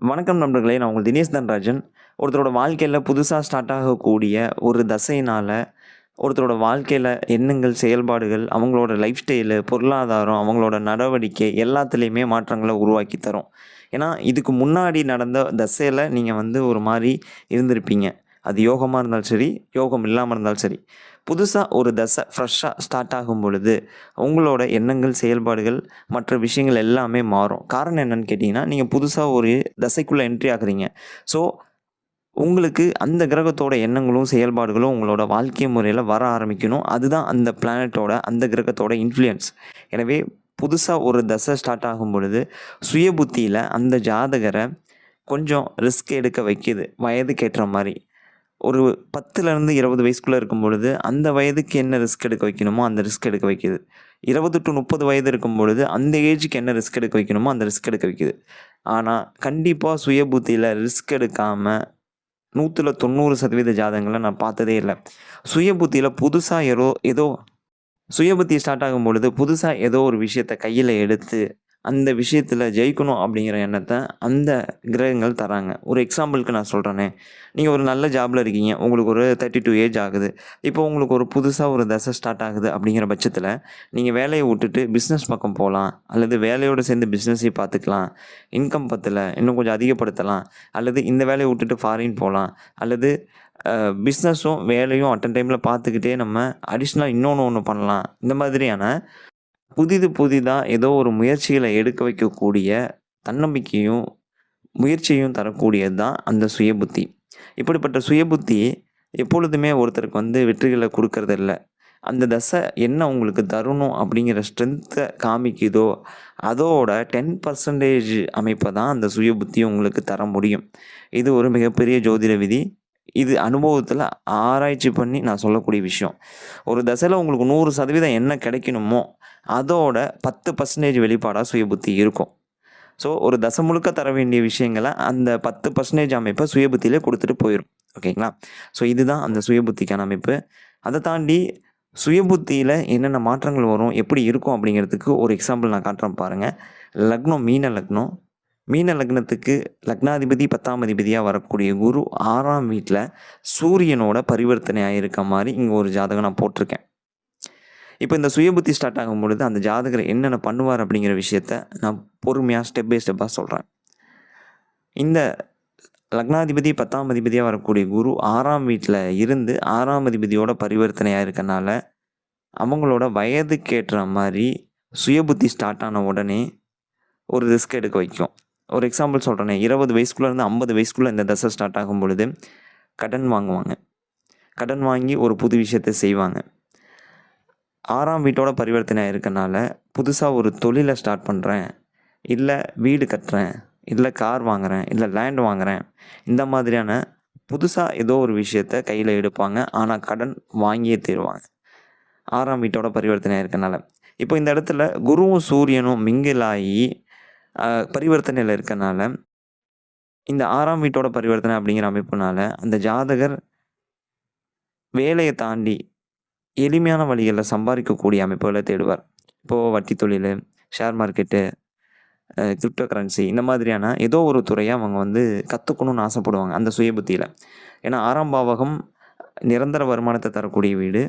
வணக்கம் நண்பர்களே! நான் உங்கள் தினேஷ் தன்ராஜன். ஒருத்தரோட வாழ்க்கையில் புதுசாக ஸ்டார்ட் ஆகக்கூடிய ஒரு தசையினால் ஒருத்தரோட வாழ்க்கையில் எண்ணங்கள், செயல்பாடுகள், அவங்களோட லைஃப் ஸ்டைலு, பொருளாதாரம், அவங்களோட நடவடிக்கை எல்லாத்துலேயுமே மாற்றங்களை உருவாக்கி தரும். ஏன்னா, இதுக்கு முன்னாடி நடந்த தசையில் நீங்கள் வந்து ஒரு மாதிரி இருந்திருப்பீங்க. அது யோகமாக இருந்தாலும் சரி, யோகம் இல்லாமல் இருந்தாலும் சரி. புதுசாக ஒரு தசை ஃப்ரெஷ்ஷாக ஸ்டார்ட் ஆகும் பொழுது, உங்களோட எண்ணங்கள், செயல்பாடுகள், மற்ற விஷயங்கள் எல்லாமே மாறும். காரணம் என்னன்னு கேட்டிங்கன்னா நீங்கள் புதுசாக ஒரு தசைக்குள்ளே என்ட்ரி ஆகுறீங்க. ஸோ, உங்களுக்கு அந்த கிரகத்தோட எண்ணங்களும், செயல்பாடுகளும் உங்களோட வாழ்க்கை முறையில் வர ஆரம்பிக்கணும். அதுதான் அந்த பிளானட்டோட, அந்த கிரகத்தோட இன்ஃப்ளூயன்ஸ். எனவே, புதுசாக ஒரு தசை ஸ்டார்ட் ஆகும் பொழுது, சுய புத்தியில் அந்த ஜாதகரை கொஞ்சம் ரிஸ்க் எடுக்க வைக்கிது. வயதுக்கு ஏற்ற மாதிரி ஒரு பத்துலேருந்து இருபது வயசுக்குள்ளே இருக்கும் பொழுது, அந்த வயதுக்கு என்ன ரிஸ்க் எடுக்க வைக்கணுமோ, அந்த ரிஸ்க் எடுக்க வைக்கிது. இருபது டு முப்பது வயது இருக்கும் பொழுது, அந்த ஏஜுக்கு என்ன ரிஸ்க் எடுக்க வைக்கணுமோ, அந்த ரிஸ்க் எடுக்க வைக்கிது. ஆனால் கண்டிப்பாக சுய புத்தியில் ரிஸ்க் எடுக்காமல் நூற்றில் தொண்ணூறு சதவீத ஜாதகங்களை நான் பார்த்ததே இல்லை சுய புத்தியில் புதுசாக ஏதோ ஏதோ சுய புத்தி ஸ்டார்ட் ஆகும் பொழுது, புதுசாக ஏதோ ஒரு விஷயத்தை கையில் எடுத்து, அந்த விஷயத்தில் ஜெயிக்கணும் அப்படிங்கிற எண்ணத்தை அந்த கிரகங்கள் தராங்க. ஒரு எக்ஸாம்பிளுக்கு நான் சொல்கிறேனே நீங்கள் ஒரு நல்ல ஜாபில் இருக்கீங்க. உங்களுக்கு ஒரு 32 ஏஜ் ஆகுது. இப்போ உங்களுக்கு ஒரு புதுசாக ஒரு தசை ஸ்டார்ட் ஆகுது அப்படிங்கிற பட்சத்தில் நீங்கள் வேலையை விட்டுட்டு பிஸ்னஸ் பக்கம் போகலாம் அல்லது வேலையோடு சேர்ந்து பிஸ்னஸை பார்த்துக்கலாம். இன்கம் பத்தில் இன்னும் கொஞ்சம் அதிகப்படுத்தலாம். அல்லது இந்த வேலையை விட்டுட்டு ஃபாரின் போகலாம் அல்லது பிஸ்னஸும் வேலையும் அட் டைமில் பார்த்துக்கிட்டே நம்ம அடிஷ்னலாக இன்னொன்று ஒன்று பண்ணலாம். இந்த மாதிரியான புதிது புதிதாக ஏதோ ஒரு முயற்சிகளை எடுக்க வைக்கக்கூடிய தன்னம்பிக்கையும், முயற்சியும் தரக்கூடியது தான் அந்த சுய புத்தி. இப்படிப்பட்ட சுய புத்தி எப்பொழுதுமே ஒருத்தருக்கு வந்து வெற்றிகளை கொடுக்கறதில்ல அந்த தசை என்ன உங்களுக்கு தரணும் அப்படிங்கிற ஸ்ட்ரென்த்தை காமிக்குதோ, அதோட டென் பர்சன்டேஜ் அமைப்பை தான் அந்த சுய புத்தி உங்களுக்கு தர முடியும். இது ஒரு மிகப்பெரிய ஜோதிட விதி. இது அனுபவத்தில் ஆராய்ச்சி பண்ணி நான் சொல்லக்கூடிய விஷயம். ஒரு தசையில் உங்களுக்கு 100% என்ன கிடைக்கணுமோ, அதோட பத்து பர்சன்டேஜ் வெளிப்பாடாக சுய புத்தி இருக்கும். ஸோ, ஒரு தசை முழுக்க தர வேண்டிய விஷயங்களை அந்த பத்து பர்சன்டேஜ் அமைப்பை சுய புத்தியிலே கொடுத்துட்டு போயிடும் ஓகேங்களா? ஸோ, இதுதான் அந்த சுய புத்திக்கான அமைப்பு. அதை தாண்டி சுய புத்தியில் என்னென்ன மாற்றங்கள் வரும், எப்படி இருக்கும் அப்படிங்கிறதுக்கு ஒரு எக்ஸாம்பிள் நான் காட்டுறேன் பாருங்கள் லக்னம் மீன லக்னம். மீன லக்னத்துக்கு லக்னாதிபதி பத்தாம் அதிபதியாக வரக்கூடிய குரு ஆறாம் வீட்டில் சூரியனோட பரிவர்த்தனை ஆகியிருக்க மாதிரி இங்கே ஒரு ஜாதகம் நான் போட்டிருக்கேன். இப்போ இந்த சுயபுத்தி ஸ்டார்ட் ஆகும் பொழுது, அந்த ஜாதகர் என்னென்ன பண்ணுவார் அப்படிங்கிற விஷயத்த நான் பொறுமையாக ஸ்டெப் பை ஸ்டெப்பாக சொல்கிறேன் இந்த லக்னாதிபதி பத்தாம் அதிபதியாக வரக்கூடிய குரு ஆறாம் வீட்டில் இருந்து ஆறாம் அதிபதியோட பரிவர்த்தனை இருக்கனால அவங்களோட வயதுக்கேற்ற மாதிரி சுயபுத்தி ஸ்டார்ட் ஆன உடனே ஒரு ரிஸ்க் எடுக்க வைக்கும். ஒரு எக்ஸாம்பிள் சொல்றேனே, 20 வயசுக்குள்ள இருந்து 50 இந்த தசை ஸ்டார்ட் ஆகும் பொழுது, கடன் வாங்குவாங்க. கடன் வாங்கி ஒரு புது விஷயத்த செய்வாங்க. ஆறாம் வீட்டோட பரிவர்த்தனை இருக்கனால புதுசாக ஒரு தொழிலை ஸ்டார்ட் பண்ணுறேன் இல்லை வீடு கட்டுறேன். இல்லை கார் வாங்குறேன். இல்லை லேண்ட் வாங்குறேன். இந்த மாதிரியான புதுசாக ஏதோ ஒரு விஷயத்த கையில் எடுப்பாங்க. ஆனால் கடன் வாங்கியே தீருவாங்க. ஆறாம் வீட்டோட பரிவர்த்தனை இருக்கனால இப்போ இந்த இடத்துல குருவும், சூரியனும் மிங்கிலாகி பரிவர்த்தனையில் இருக்கனால, இந்த ஆறாம் வீட்டோட பரிவர்த்தனை அப்படிங்கிற அமைப்புனால, அந்த ஜாதகர் வேலையை தாண்டி எளிமையான வழிகளில் சம்பாதிக்கக்கூடிய அமைப்புகளை தேடுவார். இப்போது வட்டி தொழில் ஷேர் மார்க்கெட்டு, கிரிப்டோ கரன்சி இந்த மாதிரியான ஏதோ ஒரு துறையை அவங்க வந்து கற்றுக்கணும்னு ஆசைப்படுவாங்க. அந்த சுயபுத்தியில் ஏன்னா ஆறாம் பாவகம் நிரந்தர வருமானத்தை தரக்கூடிய வீடு.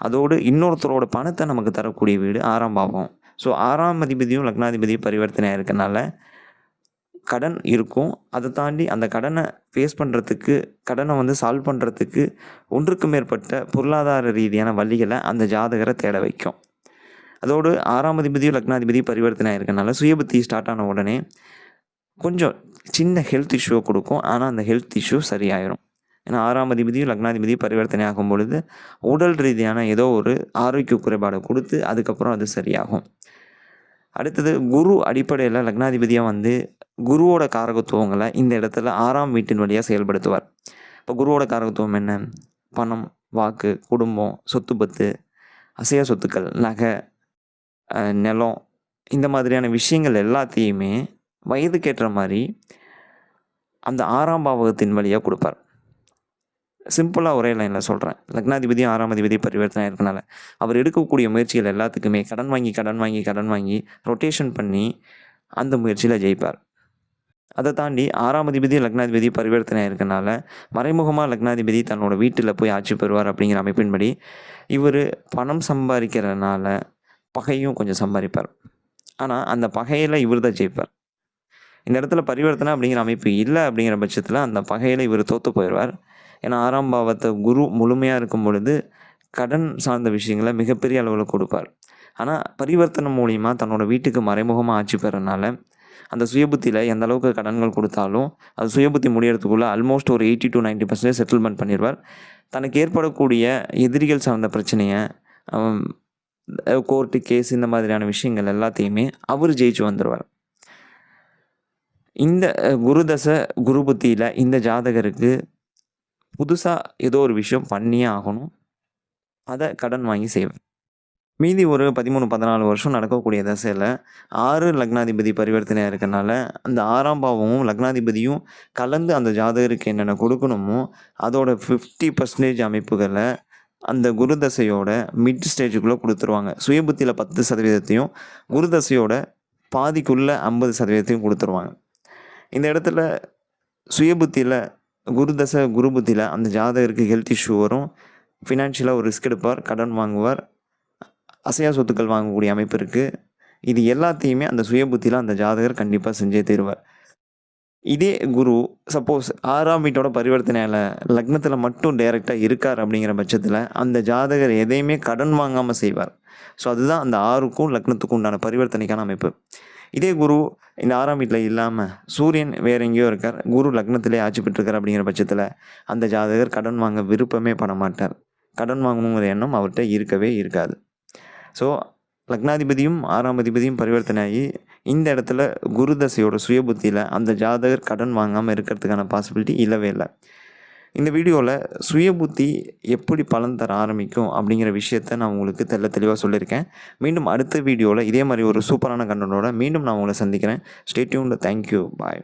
அதோடு இன்னொருத்தரோட பணத்தை நமக்கு தரக்கூடிய வீடு ஆறாம் பாவகம். ஸோ, ஆறாம் அதிபதியும், லக்னாதிபதியும் பரிவர்த்தனை இருக்கனால கடன் இருக்கும். அதை தாண்டி அந்த கடனை ஃபேஸ் பண்ணுறதுக்கு கடனை வந்து சால்வ் பண்ணுறதுக்கு ஒன்றுக்கு மேற்பட்ட பொருளாதார ரீதியான வழிகளை அந்த ஜாதகரை தேட வைக்கும். அதோடு ஆறாம் அதிபதியும், லக்னாதிபதியும் பரிவர்த்தனை ஆயிருக்கனால, சுயபுத்தி ஸ்டார்ட் ஆன உடனே கொஞ்சம் சின்ன ஹெல்த் இஷ்யூவை கொடுக்கும் ஆனால் அந்த ஹெல்த் இஷ்யூ சரியாயிரும். ஏன்னா ஆறாம் அதிபதியும், லக்னாதிபதியும் பரிவர்த்தனை ஆகும் பொழுது, உடல் ரீதியான ஏதோ ஒரு ஆரோக்கிய குறைபாடு கொடுத்து அதுக்கப்புறம் அது சரியாகும். அடுத்தது குரு அடிப்படையில் லக்னாதிபதியாக வந்து, குருவோட காரகத்துவங்களை இந்த இடத்துல ஆறாம் வீட்டின் வழியாக செயல்படுத்துவார். இப்போ குருவோட காரகத்துவம் என்ன? பணம், வாக்கு, குடும்பம், சொத்து பத்து, அசைய சொத்துக்கள், நகை, நிலம் இந்த மாதிரியான விஷயங்கள் எல்லாத்தையுமே வயதுக்கேற்ற மாதிரி அந்த ஆறாம் பாவகத்தின் வழியாக கொடுப்பார் சிம்பிளாக ஒரே லைனில் சொல்கிறேன் லக்னாதிபதியும், ஆறாம் அதிபதி பரிவர்த்தனை இருக்கனால. அவர் எடுக்கக்கூடிய முயற்சிகள் எல்லாத்துக்குமே கடன் வாங்கி, கடன் வாங்கி, கடன் வாங்கி ரொட்டேஷன் பண்ணி அந்த முயற்சியில் ஜெயிப்பார். அதை தாண்டி ஆறாம் அதிபதி லக்னாதிபதி பரிவர்த்தனை இருக்கனால மறைமுகமாக லக்னாதிபதி தன்னோட வீட்டில் போய் ஆட்சி பெறுவார் அப்படிங்கிற அமைப்பின்படி இவர் பணம் சம்பாதிக்கிறதுனால பகையும் கொஞ்சம் சம்பாதிப்பார். ஆனால் அந்த பகையில் இவர் தான் ஜெயிப்பார். இந்த இடத்துல பரிவர்த்தனை அப்படிங்கிற அமைப்பு இல்லை அப்படிங்கிற பட்சத்தில் அந்த பகையில் இவர் தோற்று போயிடுவார். ஏன்னா ஆறாம் பாவத்தை குரு முழுமையாக இருக்கும் பொழுது கடன் சார்ந்த விஷயங்களை மிகப்பெரிய அளவில் கொடுப்பார். ஆனால் பரிவர்த்தனை மூலிமா தன்னோட வீட்டுக்கு மறைமுகமாக ஆட்சி பெறனால அந்த சுயபுத்தியில் எந்த அளவுக்கு கடன்கள் கொடுத்தாலும் அது சுயபுத்தி முடியறதுக்குள்ளே ஆல்மோஸ்ட் ஒரு eighty to ninety percentage settlement பண்ணிடுவார். தனக்கு ஏற்படக்கூடிய எதிரிகள் சார்ந்த பிரச்சனையை கோர்ட்டு கேஸ் இந்த மாதிரியான விஷயங்கள் எல்லாத்தையுமே அவர் ஜெயிச்சு வந்துடுவார் இந்த குருதசை குரு புத்தியில் இந்த ஜாதகருக்கு புதுசாக ஏதோ ஒரு விஷயம் பண்ணியே ஆகணும். அதை கடன் வாங்கி செய்வேன். மீதி ஒரு பதிமூணு பதினாலு வருஷம் நடக்கக்கூடிய தசையில் ஆறு லக்னாதிபதி பரிவர்த்தனையாக இருக்கனால அந்த ஆறாம் பாவமும் லக்னாதிபதியும் கலந்து அந்த ஜாதகருக்கு என்னென்ன கொடுக்கணுமோ அதோட ஃபிஃப்டி பர்சன்டேஜ் அமைப்புகளை அந்த குரு தசையோட மிட் ஸ்டேஜுக்குள்ளே கொடுத்துருவாங்க. சுயபுத்தியில் பத்து சதவீதத்தையும் குரு தசையோட பாதிக்குள்ளே ஐம்பது சதவீதத்தையும் கொடுத்துருவாங்க. இந்த இடத்துல சுயபுத்தியில் குரு தசை குரு புத்தியில் அந்த ஜாதகருக்கு ஹெல்த் இஷ்யூ வரும். ஃபினான்ஷியலாக ஒரு ரிஸ்க் எடுப்பார் கடன் வாங்குவார். அசையா சொத்துக்கள் வாங்கக்கூடிய அமைப்பு இருக்குது இது எல்லாத்தையுமே அந்த சுயபுத்தியில் அந்த ஜாதகர் கண்டிப்பாக செஞ்சே தருவார். இதே குரு சப்போஸ் ஆறாம் வீட்டோட பரிவர்த்தனையால் லக்னத்தில் மட்டும் டைரெக்டாக இருக்கார் அப்படிங்கிற பட்சத்தில் அந்த ஜாதகர் எதையுமே கடன் வாங்காமல் செய்வார். ஸோ அதுதான் அந்த ஆறுக்கும் லக்னத்துக்கும் உண்டான பரிவர்த்தனைக்கான அமைப்பு. இதே குரு இந்த ஆறாம் வீட்டில் இல்லாமல் சூரியன் வேற எங்கேயோ இருக்கார். குரு லக்னத்திலே ஆட்சி பெற்றிருக்கார் அப்படிங்கிற பட்சத்தில் அந்த ஜாதகர் கடன் வாங்க விருப்பமே பண்ண மாட்டார். கடன் வாங்கணுங்கிற எண்ணம் அவர்கிட்ட இருக்கவே இருக்காது. ஸோ லக்னாதிபதியும் ஆறாம் அதிபதியும் பரிவர்த்தனை ஆகி இந்த இடத்துல குரு தசையோட சுயபுத்தியில் அந்த ஜாதகர் கடன் வாங்காமல் இருக்கிறதுக்கான பாசிபிலிட்டி இல்லவே இல்லை. இந்த வீடியோவில் சுயபுத்தி எப்படி பலன் தர ஆரம்பிக்கும் அப்படிங்கிற விஷயத்த நான் உங்களுக்கு தெல்ல தெளிவாக சொல்லியிருக்கேன். மீண்டும் அடுத்த வீடியோவில் இதே மாதிரி ஒரு சூப்பரான கண்டனோட மீண்டும் நான் உங்களை சந்திக்கிறேன். Stay tuned thank you bye